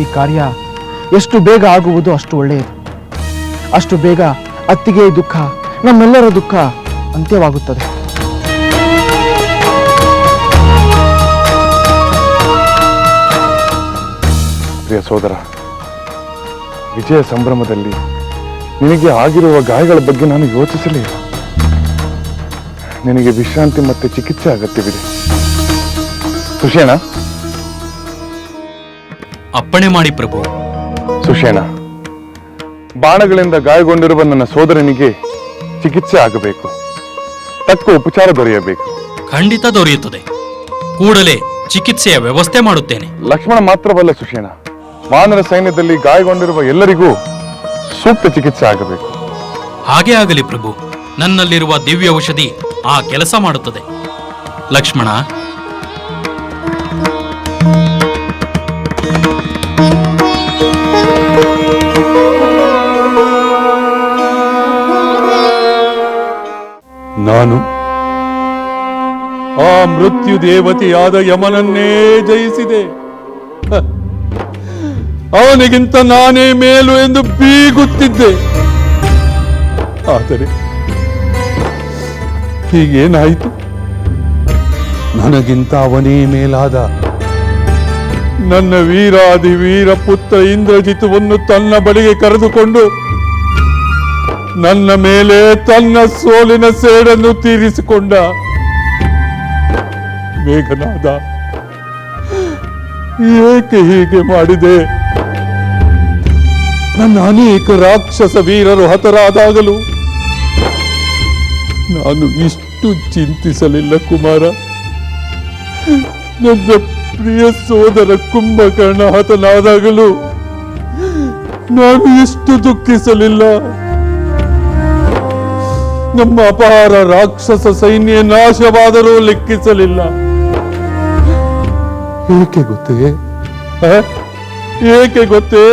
ಈ ಕಾರ್ಯ ಎಷ್ಟು ಬೇಗ ಆಗುವುದು ಅಷ್ಟು ಒಳ್ಳೆಯದು. ಅಷ್ಟು ಬೇಗ ಅತ್ತಿಗೆ ದುಃಖ, ನಮ್ಮೆಲ್ಲರ ದುಃಖ ಅಂತ್ಯವಾಗುತ್ತದೆ. ಪ್ರಿಯ ಸೋದರ, ವಿಜಯ ಸಂಭ್ರಮದಲ್ಲಿ ನಿನಗೆ ಆಗಿರುವ ಗಾಯಗಳ ಬಗ್ಗೆ ನಾನು ಯೋಚಿಸಲಿಲ್ಲ. ನಿನಗೆ ವಿಶ್ರಾಂತಿ ಮತ್ತೆ ಚಿಕಿತ್ಸೆ ಅಗತ್ಯವಿದೆ. ಸುಷೇಣ ಅಪ್ಪಣೆ ಮಾಡಿ ಪ್ರಭು. ಸುಷೇಣ ಬಾಣಗಳಿಂದ ಗಾಯಗೊಂಡಿರುವ ನನ್ನ ಸೋದರನಿಗೆ ಚಿಕಿತ್ಸೆ ಆಗಬೇಕು. ತಕ್ಕ ಉಪಚಾರ ದೊರೆಯಬೇಕು. ಖಂಡಿತ ದೊರೆಯುತ್ತದೆ. ಕೂಡಲೇ ಚಿಕಿತ್ಸೆಯ ವ್ಯವಸ್ಥೆ ಮಾಡುತ್ತೇನೆ. ಲಕ್ಷ್ಮಣ ಮಾತ್ರವಲ್ಲ ಸುಷೇಣ ವಾನರ ಸೈನ್ಯದಲ್ಲಿ ಗಾಯಗೊಂಡಿರುವ ಎಲ್ಲರಿಗೂ ಸೂಕ್ತ ಚಿಕಿತ್ಸೆ ಆಗಬೇಕು. ಹಾಗೆ ಆಗಲಿ ಪ್ರಭು ನನ್ನಲ್ಲಿರುವ ದಿವ್ಯ ಔಷಧಿ ಆ ಕೆಲಸ ಮಾಡುತ್ತದೆ. ಲಕ್ಷ್ಮಣ ನಾನು. ಆ ಮೃತ್ಯು ದೇವತೆಯಾದ ಯಮನನ್ನೇ ಜಯಿಸಿದೆ. ಅವನಿಗಿಂತ ನಾನೇ ಮೇಲು ಎಂದು ಬೀಗುತ್ತಿದ್ದೆ. ಆದರೆ ಹೀಗೇನಾಯಿತು? ನನಗಿಂತ ಅವನೇ ಮೇಲಾದ. ನನ್ನ ವೀರಾದಿ ವೀರ ಪುತ್ರ ಇಂದ್ರಜಿತುವನ್ನು ತನ್ನ ಬಳಿಗೆ ಕರೆದುಕೊಂಡು ನನ್ನ ಮೇಲೆ ತನ್ನ ಸೋಲಿನ ಸೇಡನ್ನು ತೀರಿಸಿಕೊಂಡ ಮೇಘನಾದ, ಏಕೆ ಹೀಗೆ ಮಾಡಿದೆ? ನನ್ನ ಅನೇಕ ರಾಕ್ಷಸ ವೀರರು ಹತರಾದಾಗಲೂ ನಾನು ಇಷ್ಟು ಚಿಂತಿಸಲಿಲ್ಲ ಕುಮಾರ. ನನ್ನ ಪ್ರಿಯ ಸೋದರ ಕುಂಭಕರ್ಣ ಹತನಾದಾಗಲೂ ನಾನು ಇಷ್ಟು ದುಃಖಿಸಲಿಲ್ಲ. ನಮ್ಮ ಅಪಾರ ರಾಕ್ಷಸ ಸೈನ್ಯ ನಾಶವಾದರೂ ಲೆಕ್ಕಿಸಲಿಲ್ಲ. ಏಕೆ ಗೊತ್ತೇ? ಏಕೆ ಗೊತ್ತೇ?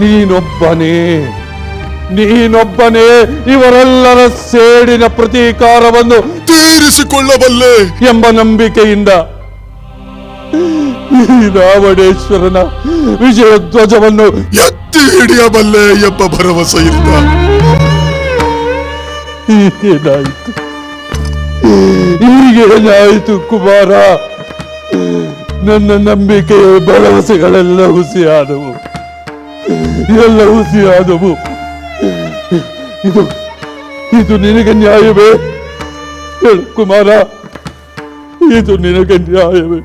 ನೀನೊಬ್ಬನೇ ನೀನೊಬ್ಬನೇ ಇವರೆಲ್ಲರ ಸೇಡಿನ ಪ್ರತೀಕಾರವನ್ನು ತೀರಿಸಿಕೊಳ್ಳಬಲ್ಲೆ ಎಂಬ ನಂಬಿಕೆಯಿಂದ ಈ ರಾವಣೇಶ್ವರನ ವಿಜಯ ಧ್ವಜವನ್ನು ಎತ್ತಿ ಹಿಡಿಯಬಲ್ಲೆ ಎಂಬ ಭರವಸೆಯಿಂದ. ಹೀಗೇನಾಯಿತು ಹೀಗೇನಾಯಿತು ಕುಮಾರ? ನನ್ನ ನಂಬಿಕೆಯ ಭರವಸೆಗಳೆಲ್ಲ ಹುಸಿಯಾದವು. ಎಲ್ಲ ಹುಸಿಯಾದವು. ಇದು ಇದು ನಿನಗೆ ನ್ಯಾಯವೇ? ಹೇಳು, ಕುಮಾರ. ಇದು ನಿನಗೆ ನ್ಯಾಯವೇ?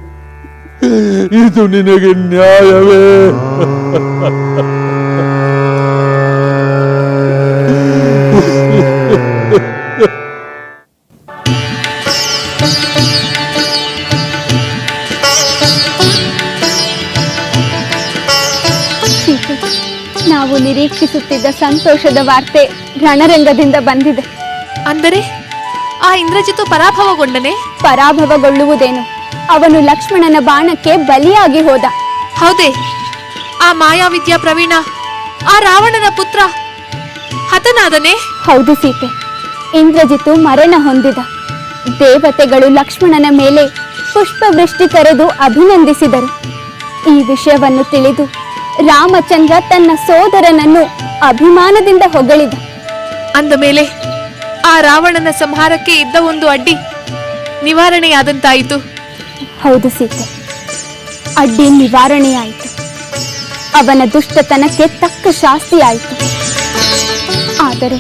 ಇದು ನಿನಗೆ ನ್ಯಾಯವೇ? ನಾವು ನಿರೀಕ್ಷಿಸುತ್ತಿದ್ದ ಸಂತೋಷದ ವಾರ್ತೆ ರಣರಂಗದಿಂದ ಬಂದಿದೆ. ಅಂದರೆ ಆ ಇಂದ್ರಜಿತು ಪರಾಭವಗೊಂಡನೆ? ಪರಾಭವಗೊಳ್ಳುವುದೇನು? ಅವನು ಲಕ್ಷ್ಮಣನ ಬಾಣಕ್ಕೆ ಬಲಿಯಾಗಿ ಹೋದ. ಹೌದೇ ಆ ಮಾಯಾವಿದ್ಯಾ ಪ್ರವೀಣ ಆ ರಾವಣನ ಪುತ್ರ ಹತನಾದನೆ? ಹೌದು ಸೀತೆ ಇಂದ್ರಜಿತು ಮರಣ ಹೊಂದಿದ. ದೇವತೆಗಳು ಲಕ್ಷ್ಮಣನ ಮೇಲೆ ಪುಷ್ಪವೃಷ್ಟಿ ಕರೆದು ಅಭಿನಂದಿಸಿದರು. ಈ ವಿಷಯವನ್ನು ತಿಳಿದು ರಾಮಚಂದ್ರ ತನ್ನ ಸೋದರನನ್ನು ಅಭಿಮಾನದಿಂದ ಹೊಗಳಿದ. ಅಂದ ಮೇಲೆ ಆ ರಾವಣನ ಸಂಹಾರಕ್ಕೆ ಇದ್ದ ಒಂದು ಅಡ್ಡಿ ನಿವಾರಣೆಯಾದಂತಾಯಿತು. ಹೌದು ಸೀತೆ ಅಡ್ಡಿ ನಿವಾರಣೆಯಾಯಿತು. ಅವನ ದುಷ್ಟತನಕ್ಕೆ ತಕ್ಕ ಶಾಸ್ತಿಯಾಯಿತು. ಆದರೆ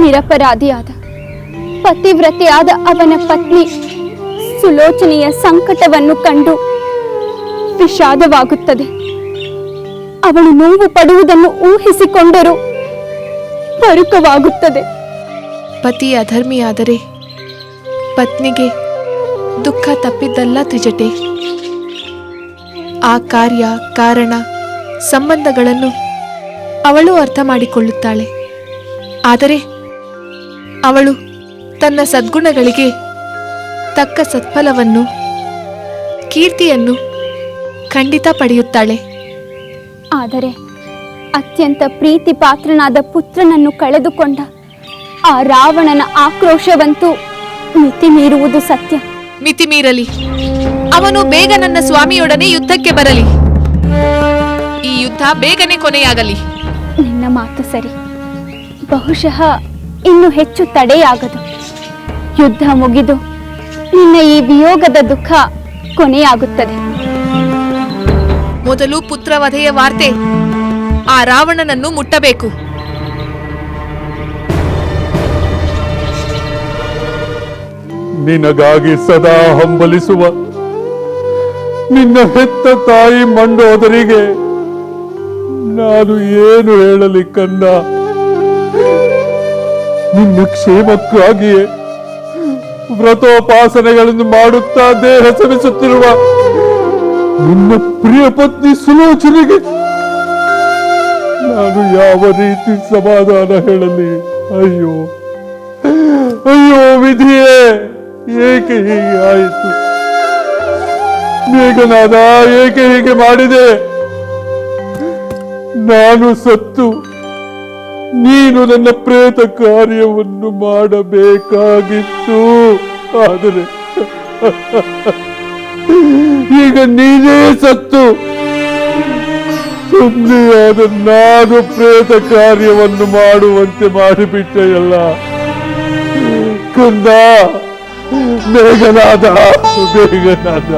ನಿರಪರಾಧಿಯಾದ ಪತಿವ್ರತೆಯಾದ ಅವನ ಪತ್ನಿ ಸುಲೋಚನೆಯ ಸಂಕಟವನ್ನು ಕಂಡು ವಿಷಾದವಾಗುತ್ತದೆ. ಅವಳು ನೋವು ಪಡುವುದನ್ನು ಊಹಿಸಿಕೊಂಡರೂ. ಪರುಕವಾಗುತ್ತದೆ. ಪತಿ ಅಧರ್ಮಿಯಾದರೆ ಪತ್ನಿಗೆ ದುಃಖ ತಪ್ಪಿದ್ದಲ್ಲ ತ್ರಿಜಟೆ. ಆ ಕಾರ್ಯ, ಕಾರಣ, ಸಂಬಂಧಗಳನ್ನು ಅವಳು ಅರ್ಥ ಮಾಡಿಕೊಳ್ಳುತ್ತಾಳೆ. ಆದರೆ ಅವಳು ತನ್ನ ಸದ್ಗುಣಗಳಿಗೆ ತಕ್ಕ ಸತ್ಫಲವನ್ನು, ಕೀರ್ತಿಯನ್ನು ಖಂಡಿತ ಪಡೆಯುತ್ತಾಳೆ. ಆದರೆ ಅತ್ಯಂತ ಪ್ರೀತಿ ಪಾತ್ರನಾದ ಪುತ್ರನನ್ನು ಕಳೆದುಕೊಂಡ ಆ ರಾವಣನ ಆಕ್ರೋಶವಂತೂ ಮಿತಿ ಮೀರುವುದು ಸತ್ಯ. ಮಿತಿ ಮೀರಲಿ ಅವನು ಬೇಗ ನನ್ನ ಸ್ವಾಮಿಯೊಡನೆ ಯುದ್ಧಕ್ಕೆ ಬರಲಿ. ಈ ಯುದ್ಧ ಬೇಗನೆ ಕೊನೆಯಾಗಲಿ. ನಿನ್ನ ಮಾತು ಸರಿ. ಬಹುಶಃ ಇನ್ನು ಹೆಚ್ಚು ತಡೆಯಾಗದು. ಯುದ್ಧ ಮುಗಿದು ನಿನ್ನ ಈ ವಿಯೋಗದ ದುಃಖ ಕೊನೆಯಾಗುತ್ತದೆ. ಮೊದಲು ಪುತ್ರವಧೆಯ ವಾರ್ತೆ. ಆ ರಾವಣನನ್ನು ಮುಟ್ಟಬೇಕು. ನಿನಗಾಗಿ ಸದಾ ಹಂಬಲಿಸುವ ನಿನ್ನ ಹೆತ್ತ ತಾಯಿ ಮಂಡೋದರಿಗೆ ನಾನು ಏನು ಹೇಳಲಿ ಕಂದ ನಿನ್ನ ಕ್ಷೇಮಕ್ಕಾಗಿಯೇ ವ್ರತೋಪಾಸನೆಗಳನ್ನು ಮಾಡುತ್ತಾ ದೇಹ ಶ್ರಮಿಸುತ್ತಿರುವ ನಿನ್ನ ಪ್ರಿಯ ಪತ್ನಿ ಸುಲೋಚನೆಗೆ ನಾನು ಯಾವ ರೀತಿ ಸಮಾಧಾನ ಹೇಳಲಿ? ಅಯ್ಯೋ ಅಯ್ಯೋ ವಿಧಿಯೇ, ಏಕೆ ಹೀಗೆ ಆಯಿತು? ಮೇಘನಾದ, ಏಕೆ ಹೀಗೆ ಮಾಡಿದೆ? ನಾನು ಸತ್ತು. ನೀನು ನನ್ನ ಪ್ರೇತ ಕಾರ್ಯವನ್ನು ಮಾಡಬೇಕಾಗಿತ್ತು. ಆದರೆ ಈಗ ನೀನೇ ಸತ್ತು. ಸುಮ್ಮನೆಯಾದ ನಾನು ಪ್ರೇತ ಕಾರ್ಯವನ್ನು ಮಾಡುವಂತೆ ಮಾಡಿಬಿಟ್ಟೆಯಲ್ಲ ಕುಂದ ಬೇಗನಾದ ಬೇಗನಾದ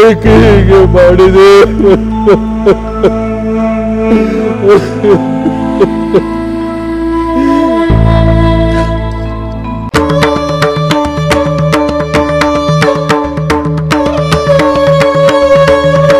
ಏಕೆ ಹೀಗೆ ಮಾಡಿದೆ? 我